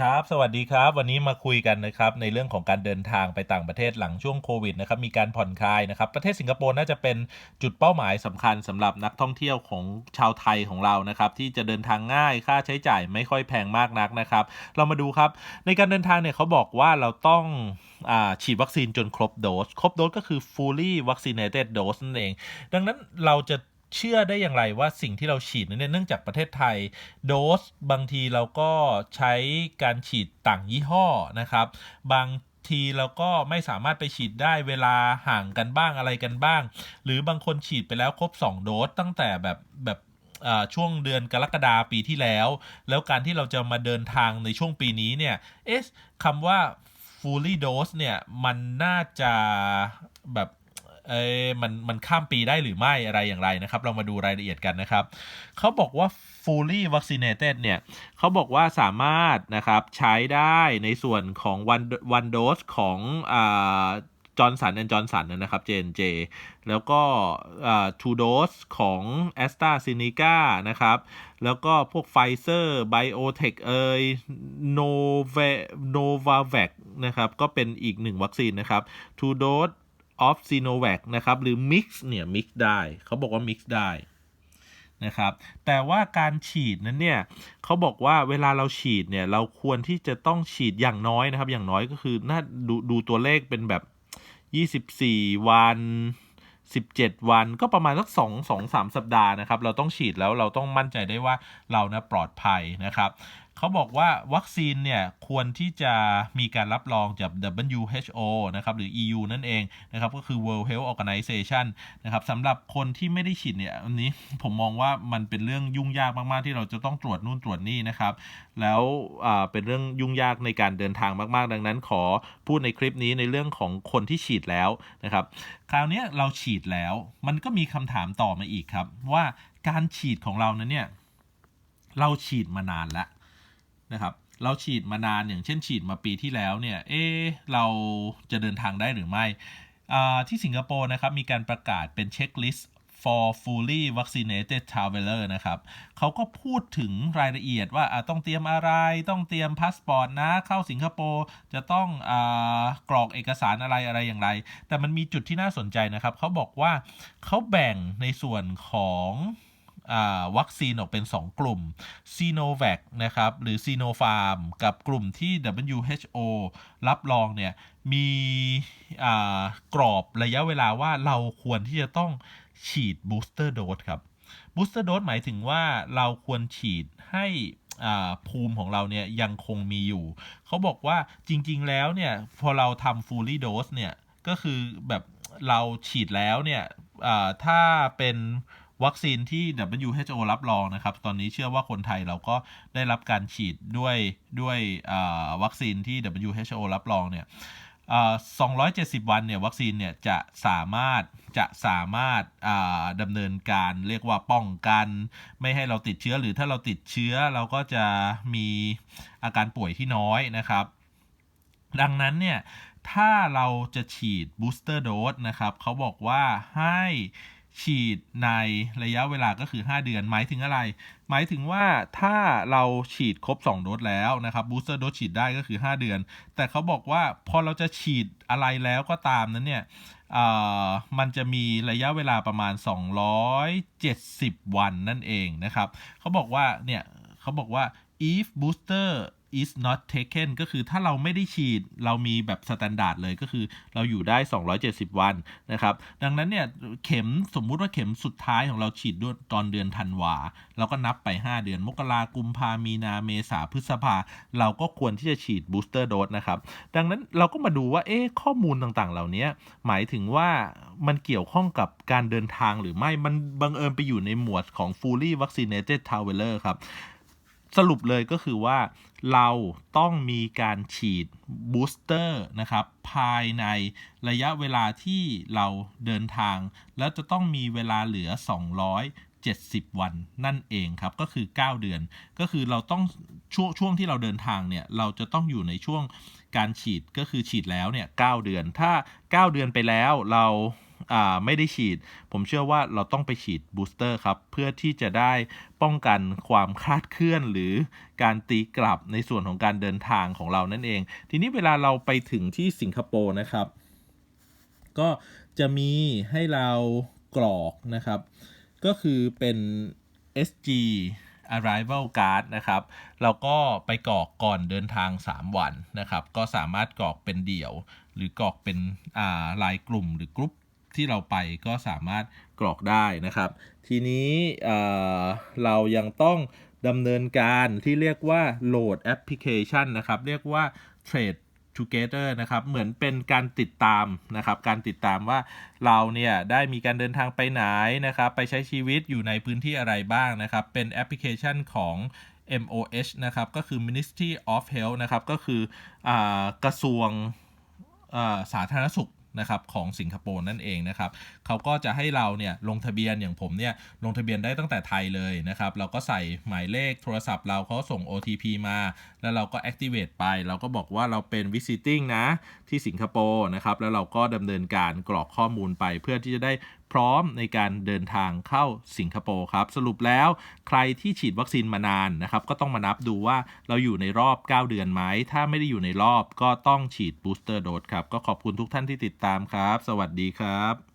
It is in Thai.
ครับ สวัสดีครับ วันนี้มาคุยกันนะครับในเรื่องของการเดินทางไปต่างประเทศหลังช่วงโควิดนะครับ มีการผ่อนคลายนะครับ ประเทศสิงคโปร์น่าจะเป็นจุดเป้าหมายสำคัญสำหรับนักท่องเที่ยวของชาวไทยของเรานะครับ ที่จะเดินทางง่ายค่าใช้จ่ายไม่ค่อยแพงมากนักนะครับ เรามาดูครับ ในการเดินทางเนี่ยเขาบอกว่าเราต้องอฉีดวัคซีนจนครบโดส ครบโดสก็คือ fully vaccinated dose นั่นเอง ดังนั้นเราจะ เชื่อได้อย่างไรว่าสิ่งที่เราฉีดนั้นเนี่ยเนื่องจากประเทศไทย โดสบางทีเราก็ใช้การฉีดต่างยี่ห้อนะครับ บางทีเราก็ไม่สามารถไปฉีดได้เวลาห่างกันบ้างอะไรกันบ้าง หรือบางคนฉีดไปแล้วครบ 2 โดสตั้งแต่แบบแบบช่วงเดือนกรกฎาปีที่แล้ว แล้วการที่เราจะมาเดินทางในช่วงปีนี้เนี่ยเอ๊ะคำว่า fully dose เนี่ยมันน่าจะแบบ เอ้มันมันข้ามปีได้หรือไม่อะไรอย่างไรนะครับ เรามาดูรายละเอียดกันนะครับ เขาบอกว่า fully vaccinated เนี่ยเขาบอกว่าสามารถนะครับใช้ได้ในส่วนของ one one dose ของอ่าจอร์นสันแอนจอร์นสันนะครับ J&J แล้วก็อ่า two dose ของ a s t r a z ซ e c a นะครับ แล้วก็พวก Pfizer BioTech เอย Nova Novavax นะครับ ก็เป็นอีกหนึ่งวัคซีนนะครับ two dose of Sinovac นะครับ หรือ mix เนี่ย mix ได้ เขาบอกว่า mix ได้นะครับ แต่ว่าการฉีดนั้นเนี่ยเขาบอกว่าเวลาเราฉีดเนี่ย เราควรที่จะต้องฉีดอย่างน้อยนะครับ อย่างน้อยก็คือน่าดูดูตัวเลขเป็นแบบ 24 วัน 17 วันก็ประมาณสัก2 2 3 สัปดาห์นะครับ เราต้องฉีดแล้วเราต้องมั่นใจได้ว่าเรานะปลอดภัยนะครับ เขาบอกว่าวัคซีนเนี่ยควรที่จะมีการรับรองจาก WHO นะครับหรือ EU นั่นเองนะครับก็คือ World Health Organization นะครับสำหรับคนที่ไม่ได้ฉีดเนี่ยอันนี้ผมมองว่ามันเป็นเรื่องยุ่งยากมาก ๆ ที่เราจะต้องตรวจนู่นตรวจนี่นะครับ แล้วเป็นเรื่องยุ่งยากในการเดินทางมาก ๆ ดังนั้นขอพูดในคลิปนี้ในเรื่องของคนที่ฉีดแล้วนะครับคราวนี้เราฉีดแล้ว มันก็มีคำถามต่อมาอีกครับ ว่าการฉีดของเรานั้นเนี่ยเราฉีดมานานแล้ว นะครับเราฉีดมานานอย่างเช่นฉีดมาปีที่แล้วเนี่ยเอ๊เราจะเดินทางได้หรือไม่ที่สิงคโปร์นะครับมีการประกาศเป็นเช็คลิสต์ for fully vaccinated traveler นะครับเขาก็พูดถึงรายละเอียดว่าต้องเตรียมอะไร ต้องเตรียมพาสปอร์ตนะ เข้าสิงคโปร์จะต้องอกรอกเอกสารอะไรอะไรอย่างไร แต่มันมีจุดที่น่าสนใจนะครับ เขาบอกว่าเขาแบ่งในส่วนของ วัคซีนออกเป็น 2 กลุ่ม s i n o v a c นะครับหรือ s i n o p h a r m กับกลุ่มที่ WHO รับรองเนี่ยมีกรอบระยะเวลาว่าเราควรที่จะต้องฉีด booster dose ครับ booster dose หมายถึงว่าเราควรฉีดให้ภูมิของเราเนี่ยยังคงมีอยู่ เขาบอกว่าจริง ๆ แล้วเนี่ยพอเราทำ fully dose เนี่ยก็คือแบบเราฉีดแล้วเนี่ยถ้าเป็น วัคซีนที่ WHO รับรองนะครับ ตอนนี้เชื่อว่าคนไทยเราก็ได้รับการฉีดด้วยด้วยวัคซีนที่ WHO รับรองเนี่ย270 วันเนี่ยวัคซีนเนี่ยจะสามารถจะสามารถอ่าดำเนินการเรียกว่าป้องกัน ไม่ให้เราติดเชื้อหรือถ้าเราติดเชื้อเราก็จะมีอาการป่วยที่น้อยนะครับ ดังนั้นเนี่ยถ้าเราจะฉีด booster dose นะครับเขาบอกว่าให้ ฉีดในระยะเวลาก็คือ 5 เดือน หมายถึงอะไร หมายถึงว่าถ้าเราฉีดครบ 2 โดสแล้วนะครับ booster dose ฉีดได้ก็คือ 5 เดือน แต่เขาบอกว่าพอเราจะฉีดอะไรแล้วก็ตามนั้นเนี่ยมันจะมีระยะเวลาประมาณ 270 วันนั่นเองนะครับเขาบอกว่าเนี่ยเขาบอกว่า if booster is not taken ก็คือถ้าเราไม่ได้ฉีดเรามีแบบสแตนดาร์ดเลยก็คือเราอยู่ได้ 270 วันนะครับ ดังนั้นเนี่ยเข็มสมมุติว่าเข็มสุดท้ายของเราฉีดด้วยตอนเดือนธันวา เราก็นับไป 5 เดือน มกรากุมภามีนาเมษาพฤษภา เราก็ควรที่จะฉีดบูสเตอร์โดสนะครับ ดังนั้นเราก็มาดูว่าเอ๊ะข้อมูลต่างๆ เหล่านี้หมายถึงว่ามันเกี่ยวข้องกับการเดินทางหรือไม่มันบังเอิญไปอยู่ในหมวดของ fully vaccinated traveler ครับ สรุปเลยก็คือว่าเราต้องมีการฉีดบูสเตอร์นะครับ ภายในระยะเวลาที่เราเดินทาง แล้วจะต้องมีเวลาเหลือ 270 วันนั่นเองครับ ก็คือ 9 เดือน ก็คือเราต้องช่วงช่วงที่เราเดินทางเนี่ย เราจะต้องอยู่ในช่วงการฉีดก็คือฉีดแล้วเนี่ย 9 เดือน ถ้า 9 เดือนไปแล้วเราอ่า ไม่ได้ฉีด ผมเชื่อว่าเราต้องไปฉีดบูสเตอร์ครับ เพื่อที่จะได้ป้องกันความคลาดเคลื่อน หรือการตีกลับในส่วนของการเดินทางของเรานั่นเอง ทีนี้เวลาเราไปถึงที่สิงคโปร์นะครับ ก็จะมีให้เรากรอกนะครับ ก็คือเป็น SG Arrival Card นะครับเราก็ไปกรอกก่อนเดินทาง 3 วันนะครับ ก็สามารถกรอกเป็นเดี่ยว หรือกรอกเป็นอ่ารายกลุ่มหรือกรุ๊ป ที่เราไปก็สามารถกรอกได้นะครับ ทีนี้เรายังต้องดำเนินการที่เรียกว่าโหลดแอปพลิเคชันนะครับ เรียกว่า Trade Together นะครับเหมือนเป็นการติดตามนะครับ การติดตามว่าเราเนี่ยได้มีการเดินทางไปไหนนะครับ ไปใช้ชีวิตอยู่ในพื้นที่อะไรบ้างนะครับ เป็นแอปพลิเคชันของ MOH นะครับ ก็คือ Ministry of Health นะครับ ก็คืออกระทรวงสาธารณสุข นะครับของสิงคโปร์นั่นเองนะครับเขาก็จะให้เราเนี่ยลงทะเบียนอย่างผมเนี่ยลงทะเบียนได้ตั้งแต่ไทยเลยนะครับเราก็ใส่หมายเลขโทรศัพท์เราเขาส่ง OTP มา แล้วเราก็ activate ไป เราก็บอกว่าเราเป็น visiting นะที่สิงคโปร์นะครับแล้วเราก็ดำเนินการกรอกข้อมูลไปเพื่อที่จะได้ พร้อมในการเดินทางเข้าสิงคโปร์ครับ สรุปแล้วใครที่ฉีดวัคซีนมานานนะครับก็ต้องมานับดูว่าเราอยู่ในรอบ 9 เดือนไหม ถ้าไม่ได้อยู่ในรอบก็ต้องฉีดบูสเตอร์โดสครับ ก็ขอบคุณทุกท่านที่ติดตามครับ สวัสดีครับ